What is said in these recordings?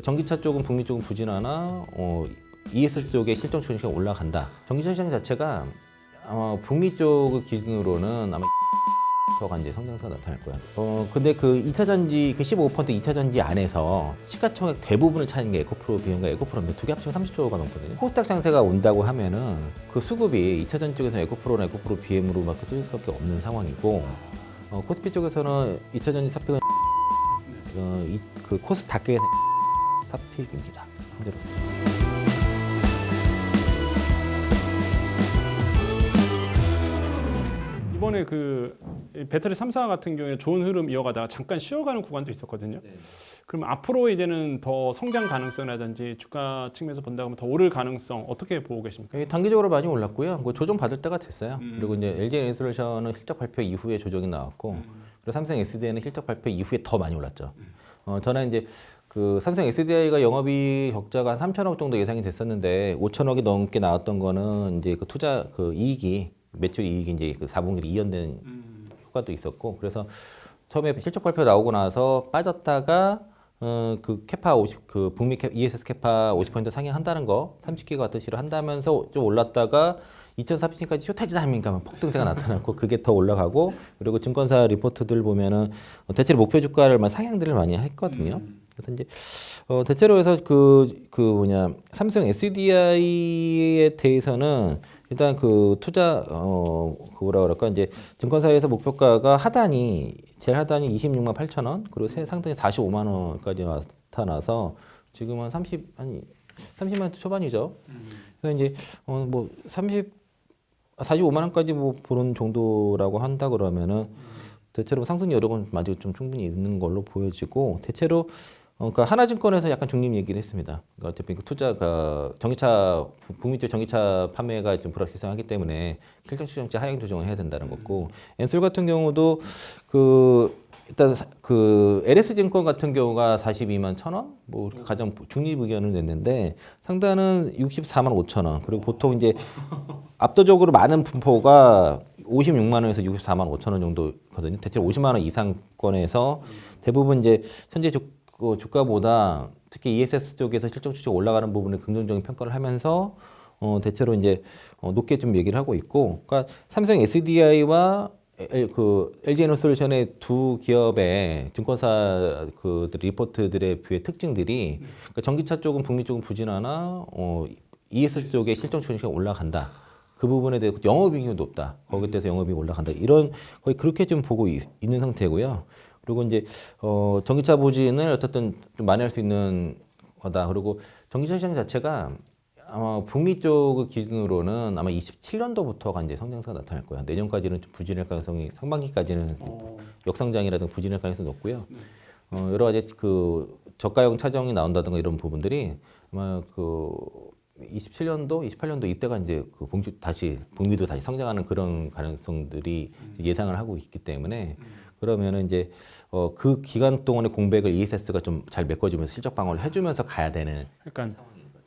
전기차 쪽은 북미 쪽은 부진하나 어, ES 쪽의 실적 추이가 올라간다. 전기차 시장 자체가 아마 북미 쪽을 기준으로는 아마 가 이제 성장세가 나타날 거야. 어 근데 그 2차 전지 그 15% 2차 전지 안에서 시가총액 대부분을 차는 게 에코프로 비용과 에코프로인데 두 개 합치면 30조가 넘거든요. 코스닥 장세가 온다고 하면은 그 수급이 2차 전지 쪽에서는 에코프로나 에코프로 BM으로밖에 쓸 수밖에 없는 상황이고 어, 코스피 쪽에서는 2차 전지 탑픽은 어, 이, 그 코스닥계의 탑픽입니다. 현재로서. 이번에 그 배터리 3사 같은 경우에 좋은 흐름 이어가다가 잠깐 쉬어가는 구간도 있었거든요. 그럼 앞으로 이제는 더 성장 가능성이라든지 주가 측면에서 본다고 하면 더 오를 가능성 어떻게 보고 계십니까? 예, 단기적으로 많이 올랐고요. 뭐 조정 받을 때가 됐어요. 음. 그리고 이제 LG 에너솔루션은 실적 발표 이후에 조정이 나왔고, 그리고 삼성 SDI는 실적 발표 이후에 더 많이 올랐죠. 어, 저는 이제 그 삼성 SDI가 영업이익 격자가 한 3천억 정도 예상이 됐었는데 5천억이 넘게 나왔던 거는 이제 그 투자 그 이익이 매출 이익이 이제 그 4분기로 이연된 효과도 있었고 그래서 처음에 실적 발표 나오고 나서 빠졌다가 어, 그 캐파 50, 그 북미 캐, ESS 캐파 50% 상향한다는 거 30기가와트시로 한다면서 좀 올랐다가 2030년까지 쇼타지 하면 폭등세가 나타났고 그게 더 올라가고 그리고 증권사 리포트들 보면은 어, 대체로 목표 주가를 막 상향들을 많이 했거든요. 그래서 이제 어, 대체로 해서 그, 그 뭐냐 삼성 SDI에 대해서는 일단 그 투자 어, 그 뭐라 그럴까 이제 증권사에서 목표가가 하단이 제일 하단이 26만 8천 원 그리고 세- 상단이 45만 원까지 나타나서 지금은 30 아니 30만 원 초반이죠. 그래서 이제 어뭐 30 45만 원까지 뭐 보는 정도라고 한다 그러면은 대체로 상승 여력은 아직 좀 충분히 있는 걸로 보여지고 대체로 어, 그러니까 하나증권에서 약간 중립 얘기를 했습니다. 그러니까 어차피 그 투자가 전기차 부- 북미 쪽 전기차 판매가 좀 불확실성하기 때문에 실적 추정치 하향 조정을 해야 된다는 거고 엔솔 같은 경우도 그 일단 사- 그 LS 증권 같은 경우가 42만 천 원, 뭐 이렇게 가장 중립 의견을 냈는데 상단은 64만 5천 원. 그리고 보통 이제 압도적으로 많은 분포가 56만 원에서 64만 5천 원 정도거든요. 대체로 50만 원 이상권에서 대부분 이제 현재 주, 그 주가보다 특히 ESS 쪽에서 실적 추적 올라가는 부분을 긍정적인 평가를 하면서 어, 대체로 이제 어, 높게 좀 얘기를 하고 있고, 그러니까 삼성 SDI와 그 LG 에너솔루션의 두 기업의 증권사 그 리포트들의 뷰의 특징들이 그러니까 전기차 쪽은 북미 쪽은 부진하나 어, ES 쪽의 실적 추이가 올라간다. 그 부분에 대해 영업이익이 높다. 거기에 대해서 영업이익이 올라간다. 이런 거의 그렇게 좀 보고 있, 는 상태고요. 그리고 이제 어, 전기차 부진을 어쨌든 좀 만회할 수 있는 거다. 그리고 전기차 시장 자체가 아마 북미 쪽 기준으로는 아마 27년도부터가 이제 성장세가 나타날 거야. 내년까지는 좀 부진할 가능성이 상반기까지는 역성장이라든가 부진할 가능성이 높고요. 어, 여러 가지 그 저가형 차정이 나온다든가 이런 부분들이 아마 그 27년도, 28년도 이때가 이제 그 봉주 다시 북미도 다시 성장하는 그런 가능성들이 예상을 하고 있기 때문에 그러면은 이제 어, 그 기간 동안의 공백을 ESS가 좀 잘 메꿔주면서 실적 방어를 해주면서 가야 되는 그러니까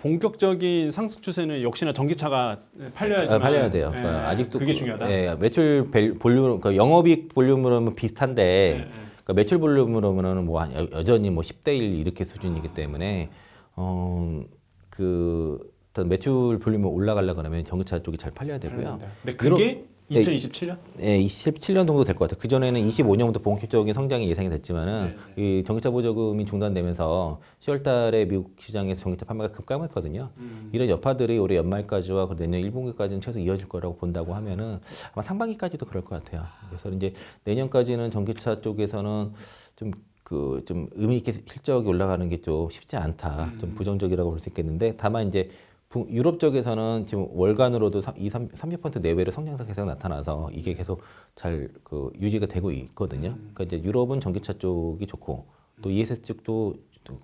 본격적인 상승 추세는 역시나 전기차가 팔려야지만 아, 팔려야 돼요. 예, 그러니까 아직도 그게 그- 중요하다. 예, 매출 벨- 볼륨, 그 영업이익 볼륨으로는 비슷한데 예, 예. 그러니까 매출 볼륨으로는 뭐 여- 여전히 뭐 10대 1 이렇게 수준이기 때문에 어그 매출 볼륨이 올라가려 그러면 전기차 쪽이 잘 팔려야 되고요. 근데 그게 네. 2027년? 예, 27년 정도 될 것 같아요. 그 전에는 25년부터 본격적인 성장이 예상이 됐지만은 이 전기차 보조금이 중단되면서 10월달에 미국 시장에서 전기차 판매가 급감했거든요. 이런 여파들이 올해 연말까지와 내년 1분기까지는 최소 이어질 거라고 본다고 하면은 아마 상반기까지도 그럴 것 같아요. 그래서 이제 내년까지는 전기차 쪽에서는 좀 그좀 의미 있게 실적이 올라가는 게 좀 쉽지 않다. 좀 부정적이라고 볼 수 있겠는데 다만 이제 북- 유럽 쪽에서는 지금 월간으로도 2, 3, 30% 내외로 성장세 계속 나타나서 이게 계속 잘 그 유지가 되고 있거든요. 그러니까 이제 유럽은 전기차 쪽이 좋고 또 ESS 쪽도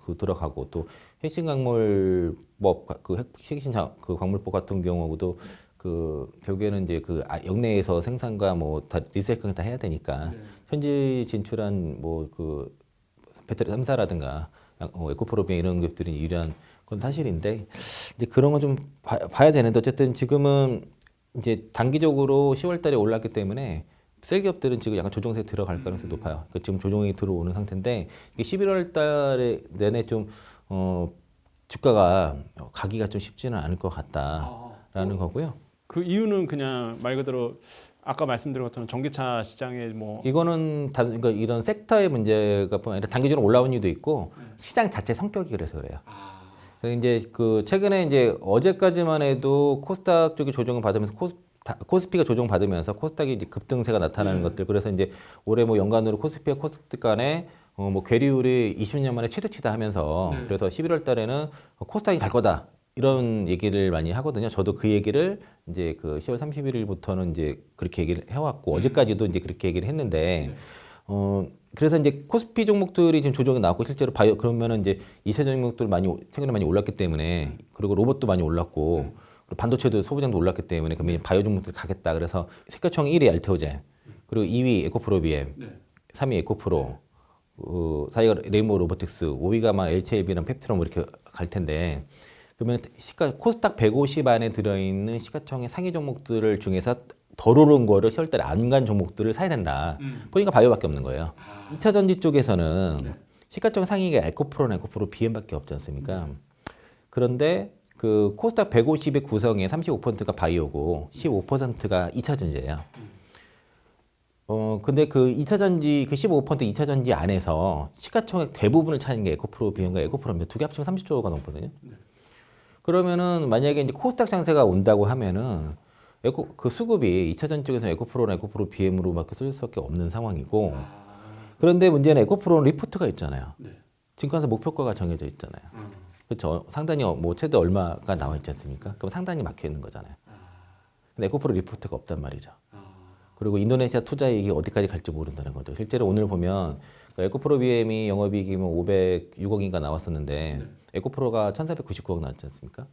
그 들어가고 또 핵심 광물법 그 핵- 핵심 자- 그 광물법 같은 경우도 그 결국에는 이제 그 아- 역내에서 생산과 뭐 다 리사이클 다 해야 되니까 현지 진출한 뭐 그 배터리 3사라든가 어, 에코프로비아 이런 것들이 유리한 건 사실인데 이제 그런 건 좀 봐야 되는데 어쨌든 지금은 이제 단기적으로 10월달에 올랐기 때문에 셀 기업들은 지금 약간 조정세에 들어갈 가능성이 높아요. 그 지금 조정이 들어오는 상태인데 이게 11월달에 내내 좀 어, 주가가 가기가 좀 쉽지는 않을 것 같다라는 거고요. 그 이유는 그냥 말 그대로 아까 말씀드린 것처럼 전기차 시장에 뭐 이거는 단, 그러니까 이런 섹터의 문제가 뿐 아니라 단기적으로 올라온 이유도 있고 시장 자체 성격이 그래서 그래요. 그래서 이제 그 최근에 이제 어제까지만 해도 코스닥 쪽이 조정을 받으면서 코스 다- 코스피가 조정 받으면서 코스닥이 이제 급등세가 나타나는 것들. 그래서 이제 올해 뭐 연간으로 코스피와 코스닥 간에 어 뭐 괴리율이 20년 만에 최대치다 하면서 그래서 11월 달에는 코스닥이 갈 거다 이런 얘기를 많이 하거든요. 저도 그 얘기를 이제 그 10월 31일부터는 이제 그렇게 얘기를 해왔고 어제까지도 이제 그렇게 얘기를 했는데 어 그래서 이제 코스피 종목들이 지금 조정이 나왔고 실제로 바이오 그러면은 이제 이세 종목들 많이 오- 최근에 많이 올랐기 때문에 그리고 로봇도 많이 올랐고 그리고 반도체도 소비량도 올랐기 때문에 그러면 이제 바이오 종목들 가겠다. 그래서 세계총 1위 알테오젠 그리고 2위 에코프로비엠 3위 에코프로 어, 4위가 레인보우 로보틱스 5위가 막 HLB랑 펩트럼 이렇게 갈 텐데 그러면 시가 코스닥 150 안에 들어있는 시가총의 상위 종목들을 중에서 덜 오른 거를 10월달에 안간 종목들을 사야 된다. 보니까 바이오밖에 없는 거예요. 2차 전지 쪽에서는 시가총 상위가 에코프로나 에코프로 BM밖에 없지 않습니까? 그런데 그 코스닥 150의 구성의 35%가 바이오고 15%가 2차 전지예요. 어 근데 그 2차 전지 그 15% 2차 전지 안에서 시가총액 대부분을 차는 게 에코프로 비용과 에코프로인데 두 개 합치면 30조가 넘거든요. 그러면은 만약에 이제 코스닥 장세가 온다고 하면은 에코 그 수급이 2차 전지 쪽에서 에코프로나 에코프로 BM으로밖에 쓸 수밖에 없는 상황이고 그런데 문제는 에코프로는 리포트가 있잖아요. 증권사 목표가가 정해져 있잖아요. 그렇죠. 상단이 어- 뭐 최대 얼마가 나와 있지 않습니까? 그럼 상단이 막혀 있는 거잖아요. 근데 에코프로 리포트가 없단 말이죠. 그리고 인도네시아 투자 이익이 어디까지 갈지 모른다는 거죠. 실제로 오늘 보면 그 에코프로 BM이 영업이익이 뭐 506억인가 나왔었는데 에코프로가 1,499억 나왔지 않습니까?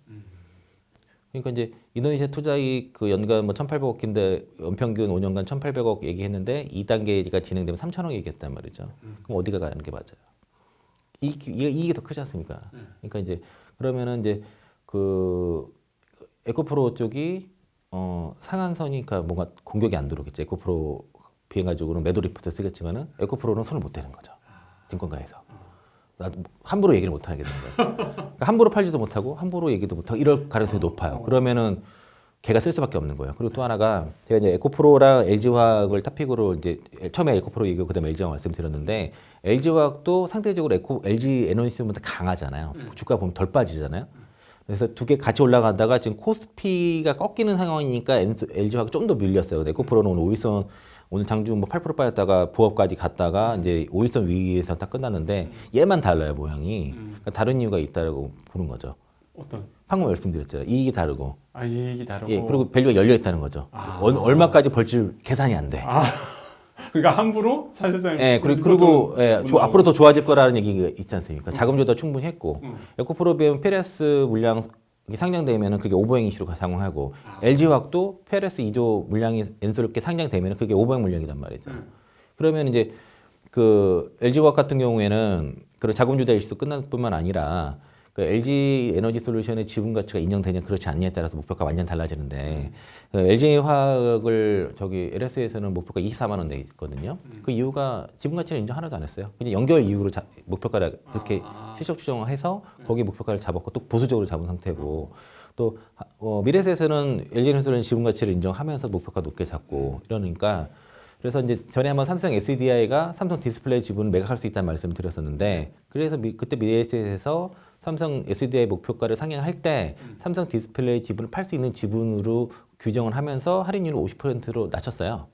그러니까 이제 인도네시아 투자 이익 그 연간 뭐 1,800억인데 연평균 5년간 1,800억 얘기했는데 2단계가 진행되면 3,000억 얘기했단 말이죠. 그럼 어디가 가는 게 맞아요? 이 이게 이게 더 크지 않습니까? 그러니까 이제 그러면은 이제 그 에코프로 쪽이 어 상한선이 그러니까 뭔가 공격이 안 들어오겠죠. 에코프로 비행 가지고는 매도 리포트 쓰겠지만은 에코프로는 손을 못 대는 거죠. 증권가에서. 나도 함부로 얘기를 못 하겠는 거예요. 그러니까 함부로 팔지도 못하고 함부로 얘기도 못하고 이럴 가능성이 높아요. 그러면은 걔가 쓸 수밖에 없는 거예요. 그리고 또 하나가 제가 이제 에코프로랑 LG화학을 타픽으로 이제 처음에 에코프로 얘기고 그다음에 LG화학 말씀드렸는데 LG화학도 상대적으로 에코 LG 에너지보다 강하잖아요. 주가 보면 덜 빠지잖아요. 그래서 두 개 같이 올라가다가 지금 코스피가 꺾이는 상황이니까 LG화학 좀더 밀렸어요. 근데 에코프로는 오늘 오일선 오늘 장중 뭐 8% 빠졌다가 부업까지 갔다가 이제 오일선 위에서 딱 끝났는데 얘만 달라요 모양이. 그러니까 다른 이유가 있다고 보는 거죠. 어떤 방금 말씀드렸잖아요. 이익이 다르고, 아 이익이 다르고 예, 그리고 밸류가 열려 있다는 거죠. 어느- 얼마까지 벌줄 계산이 안 돼. 아 그러니까 함부로 사실상 예, 그리고, 그리고 예, 못 조-. 앞으로 더 좋아질 거라는 얘기가 있지 않습니까? 자금 조달 충분히 했고, 음. 에코프로비엠 페레스 물량 이 상장되면은 그게 오버행 이슈로 상응하고, 아. LG화학도 페레스 2조 물량이 엔솔롭게 상장되면은 그게 오버행 물량이란 말이죠. 음. 그러면 이제 그 LG화학 같은 경우에는 그런 자금 조달 이슈도 끝날 뿐만 아니라 그 LG 에너지 솔루션의 지분 가치가 인정되냐 그렇지 않냐에 따라서 목표가 완전 달라지는데 그 LG 화학을 저기 LS에서는 목표가 24만 원돼 있거든요. 그 이유가 지분 가치를 인정 하나도 안 했어요. 그냥 연결 이유로 자, 목표가를 그렇게 실적 추정을 해서 거기 목표가를 잡았고 또 보수적으로 잡은 상태고 또 어, 미래에서는 LG 에너지 솔루션 지분 가치를 인정하면서 목표가 높게 잡고 이러니까 그래서 이제 전에 한번 삼성 SDI가 삼성 디스플레이 지분을 매각할 수 있다는 말씀을 드렸었는데 그래서 미, 그때 미래에셋에서 삼성 SDI 목표가를 상향할 때 삼성 디스플레이 지분을 팔 수 있는 지분으로 규정을 하면서 할인율을 50%로 낮췄어요.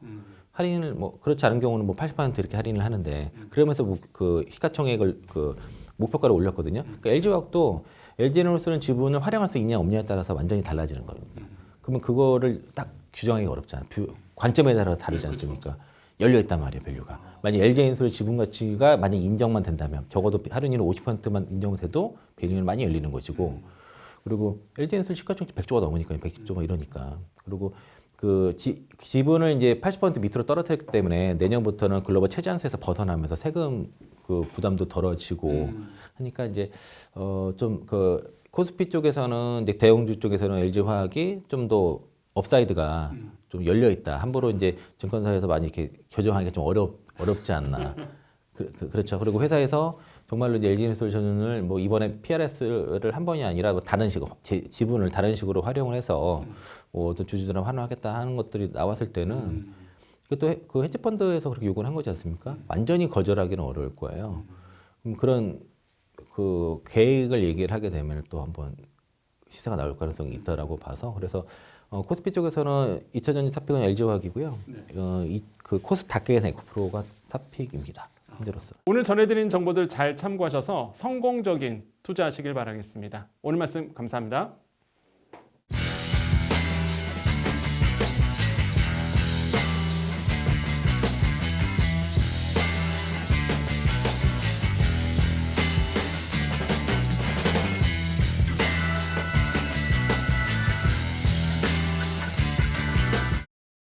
할인을 뭐 그렇지 않은 경우는 뭐 80% 이렇게 할인을 하는데 그러면서 뭐그 시가총액을 그 목표가를 올렸거든요. 그러니까 LG화학도 LG에너지솔루션 지분을 활용할 수 있냐 없냐에 따라서 완전히 달라지는 겁니다. 그러면 그거를 딱 규정하기가 어렵잖아요. 뷰- 관점에 따라 다르지 않습니까? 열려 있단 말이에요, 밸류가. 만약 LG엔솔의 지분 가치가 만약 인정만 된다면 적어도 할인율 50%만 인정돼도 밸류는 많이 열리는 것이고 그리고 LG엔솔 시가총액 100조가 넘으니까 110조가 이러니까 그리고 그 지, 지분을 이제 80% 밑으로 떨어뜨렸기 때문에 내년부터는 글로벌 최저한세에서 벗어나면서 세금 그 부담도 덜어지고 하니까 이제 어좀 그 코스피 쪽에서는 이제 대형주 쪽에서는 LG 화학이 좀더 업사이드가 좀 열려 있다. 함부로 이제 증권사에서 많이 이렇게 교정하기가 좀 어렵 어렵지 않나. 그, 그, 그렇죠. 그리고 회사에서 정말로 이제 LG에너솔루션을 뭐 이번에 PRS를 한 번이 아니라 뭐 다른 식으로 제- 지분을 다른 식으로 활용을 해서 뭐또 주주들을 환원하겠다 하는 것들이 나왔을 때는 그또 그 헤지 펀드에서 그렇게 요구를 한 거지 않습니까? 완전히 거절하기는 어려울 거예요. 그럼 그런 그 계획을 얘기를 하게 되면 또 한번 시세가 나올 가능성이 있다라고 봐서 그래서 어, 코스피 쪽에서는 2차 전지 탑픽은 LG화학이고요. 어, 이, 그 코스닥계에서 에코프로가 탑픽입니다. 현재로서. 오늘 전해드린 정보들 잘 참고하셔서 성공적인 투자하시길 바라겠습니다. 오늘 말씀 감사합니다.